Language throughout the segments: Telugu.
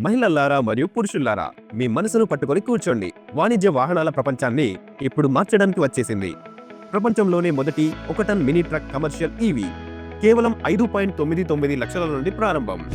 మహిళలారా మరియు పురుషులారా మీ మనసును పట్టుకొని కూర్చోండి. వాణిజ్య వాహనాల ప్రపంచాన్ని ఇప్పుడు మార్చడానికి వచ్చేసింది. ప్రపంచంలోనే మొదటి ఒక ton mini truck commercial EV. కేవలం ఐదు పాయింట్ తొమ్మిది తొమ్మిది లక్షల నుండి ప్రారంభం.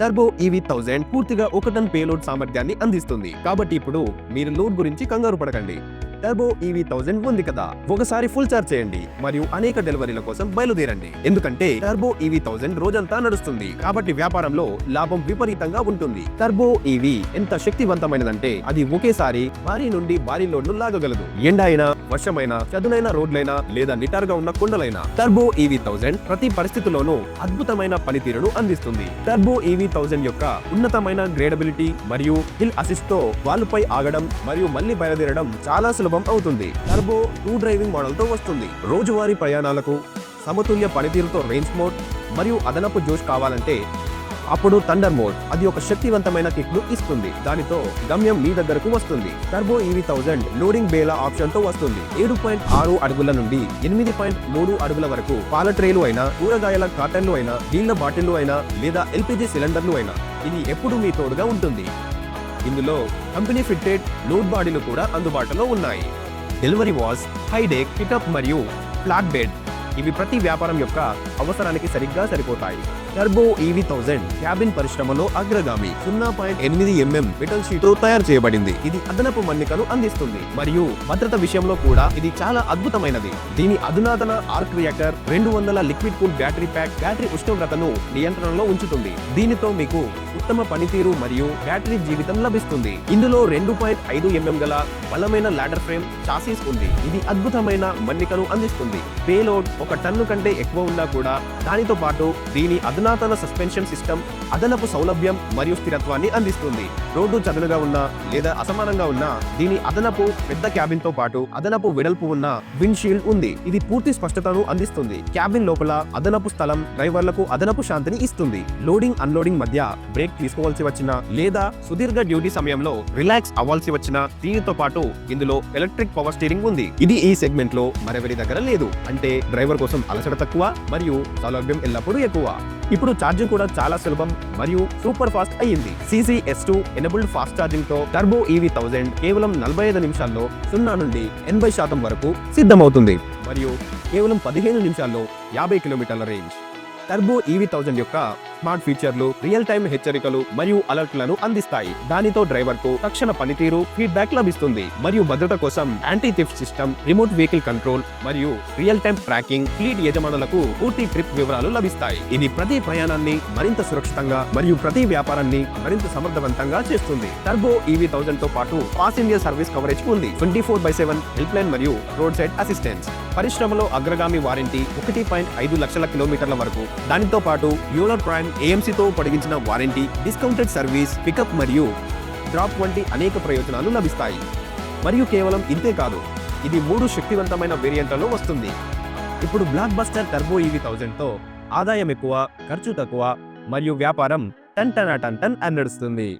టర్బో ఈవీ థౌజండ్ పూర్తిగా ఒక టన్ పేలోడ్ సామర్థ్యాన్ని అందిస్తుంది. కాబట్టి ఇప్పుడు మీరు లోడ్ గురించి కంగారు పడకండి. టర్బో ఈవీ థౌజండ్ ఉంది కదా. ఒకసారి ఫుల్ చార్జ్ చేయండి మరియు అనేక డెలివరీల కోసం బయలుదేరండి. ఎందుకంటే టర్బో ఈవీ థౌజండ్ రోజంతా నడుస్తుంది. కాబట్టి వ్యాపారంలో లాభం విపరీతంగా ఉంటుంది. టర్బో ఈవీ ఎంత శక్తివంతమైనదంటే అది ఒకేసారి భారీ నుండి భారీ లోడ్ను లాగగలదు. ఎండ అయినా వర్షమైనా చదునైన రోడ్లైనా లేదా నిటారుగా ఉన్న కొండలైనా టర్బో ఈవీ థౌజండ్ ప్రతి పరిస్థితిలోనూ అద్భుతమైన పనితీరును అందిస్తుంది. టర్బో ఈవీ థౌజండ్ యొక్క ఉన్నతమైన గ్రేడబిలిటీ మరియు హిల్ అసిస్ట్తో వాలుపై ఆగడం మరియు మళ్ళీ బయలుదేరడం చాలా సులభం. అవుతుంది. టర్బో టూ డ్రైవింగ్ మోడల్తో వస్తుంది. రోజువారీ ప్రయాణాలకు సమతుల్య పనితీరుతో రేంజ్ మోడ్ మరియు అదనపు జోష్ కావాలంటే అప్పుడు థండర్ మోడ్. అది ఒక శక్తివంతమైన కిక్ను ఇస్తుంది. దానితో గమ్యం మీ దగ్గరకు వస్తుంది. టర్బో ఈవీ థౌజండ్ లోడింగ్ బేలా ఆప్షన్తో వస్తుంది. ఏడు పాయింట్ ఆరు అడుగుల నుండి ఎనిమిది పాయింట్ మూడు అడుగుల వరకు పాల ట్రేలు అయినా కూరగాయల కాటన్లు అయినా నీళ్ళ బాటిళ్ళు అయినా లేదా ఎల్పిజి సిలిండర్లు అయినా. ఇది ఎప్పుడు మీ తోడుగా ఉంటుంది. ఇందులో కంపెనీ ఫిట్టెడ్ లోడ్ బాడీలు కూడా అందుబాటులో ఉన్నాయి. డెలివరీ వాల్స్ హైడెక్ పికప్ మరియు ఫ్లాట్ బెడ్ ఇవి ప్రతి వ్యాపారం యొక్క అవసరానికి సరిగ్గా సరిపోతాయి. టర్బో ఈవీ థౌజండ్ క్యాబిన్ పరిశ్రమలో అగ్రగామి సున్నా పాయింట్ ఎనిమిది ఎంఎం మెటల్ షీట్తో తయారు చేయబడింది. ఇది అదనపు మన్నికను అందిస్తుంది. మరియు భద్రత విషయంలో కూడా ఇది చాలా అద్భుతమైనది. దీని అధునాతన ఆర్క్ రియాక్టర్ రెండు వందల liquid cool battery pack battery ఉష్ణోగ్రతను నియంత్రణలో ఉంచుతుంది. దీనితో మీకు ఉత్తమ పనితీరు మరియు బ్యాటరీ జీవితం లభిస్తుంది. ఇందులో రెండు పాయింట్ ఐదు ఎంఎం గల బలమైన లాడర్ ఫ్రేమ్ చాసీస్ ఉంది. ఇది అద్భుతమైన మన్నికను అందిస్తుంది. పేలోడ్ ఒక టన్ను కంటే ఎక్కువ ఉన్నా కూడా దానితో పాటు దీని అధునాతన సస్పెన్షన్ సిస్టమ్ అదనపు సౌలభ్యం మరియు స్థిరత్వాన్ని అందిస్తుంది. రోడ్డు చదునుగా ఉన్నా లేదా అసమానంగా ఉన్నా దీని అదనపు పెద్ద క్యాబిన్తో పాటు అదనపు వెడల్పు ఉన్న విండ్షీల్డ్ ఉంది. ఇది పూర్తి స్పష్టతను అందిస్తుంది. క్యాబిన్ లోపల అదనపు స్థలం డ్రైవర్లకు అదనపు శాంతిని ఇస్తుంది. లోడింగ్ అన్లోడింగ్ మధ్య బ్రేక్ తీసుకోవాల్సి వచ్చిన లేదా సుదీర్ఘ డ్యూటీ సమయంలో రిలాక్స్ అవ్వాల్సి వచ్చిన దీనితో పాటు ఇందులో ఎలక్ట్రిక్ పవర్ స్టీరింగ్ ఉంది. ఇది ఈ సెగ్మెంట్లో మరెవరి దగ్గర లేదు. అంటే డ్రైవర్ కోసం అలసట తక్కువ మరియు సౌలభ్యం ఎల్లప్పుడూ ఎక్కువ. ఇప్పుడు ఛార్జింగ్ కూడా చాలా సులభం మరియు సూపర్ ఫాస్ట్ అయ్యింది. CC S two enabled fast ఛార్జింగ్తో turbo EV thousand కేవలం నలభై ఐదు నిమిషాల్లో సున్నా నుండి ఎనభై శాతం వరకు సిద్ధమవుతుంది మరియు కేవలం పదిహేను నిమిషాల్లో యాభై కిలోమీటర్ల రేంజ్. టర్బో ఈవీ థౌజండ్ యొక్క స్మార్ట్ ఫీచర్లు రియల్ టైమ్ హెచ్చరికలు మరియు అలర్ట్లను అందిస్తాయి. దానితో డ్రైవర్కు తక్షణ పనితీరు ఫీడ్బ్యాక్ లభిస్తుంది. మరియు భద్రత కోసం anti theft system remote vehicle control మరియు రియల్ టైం ట్రాకింగ్ ఫ్లీట్ యజమానులకు పూర్తి ట్రిప్ వివరాలు లభిస్తాయి. ఇది ప్రతి ప్రయాణాన్ని మరింత సురక్షితంగా మరియు ప్రతి వ్యాపారాన్ని మరింత సమర్థవంతంగా చేస్తుంది. టర్బో ఈవీ థౌజండ్తో పాటు ఇండియా సర్వీస్ కవరేజ్ ఉంది. Twenty four by seven help line మరియు రోడ్ సైడ్ అసిస్టెన్స్ పరిశ్రమలో అగ్రగామి వారంటీ ఒకటి పాయింట్ ఐదు లక్షల కిలోమీటర్ల వరకు. దానితో పాటు యూలర్ ప్రైమ్ ఏఎంసీతో పొడిగించిన వారంటీ డిస్కౌంటెడ్ సర్వీస్ పికప్ మరియు డ్రాప్ వంటి అనేక ప్రయోజనాలు లభిస్తాయి. మరియు కేవలం ఇంతే కాదు ఇది మూడు శక్తివంతమైన వేరియంట్లలో వస్తుంది. ఇప్పుడు బ్లాక్ బస్టర్ టర్బో ఈవీ థౌజండ్తో ఆదాయం ఎక్కువ ఖర్చు తక్కువ మరియు వ్యాపారం టన్ టన్ టన్ టన్ అని నడుస్తుంది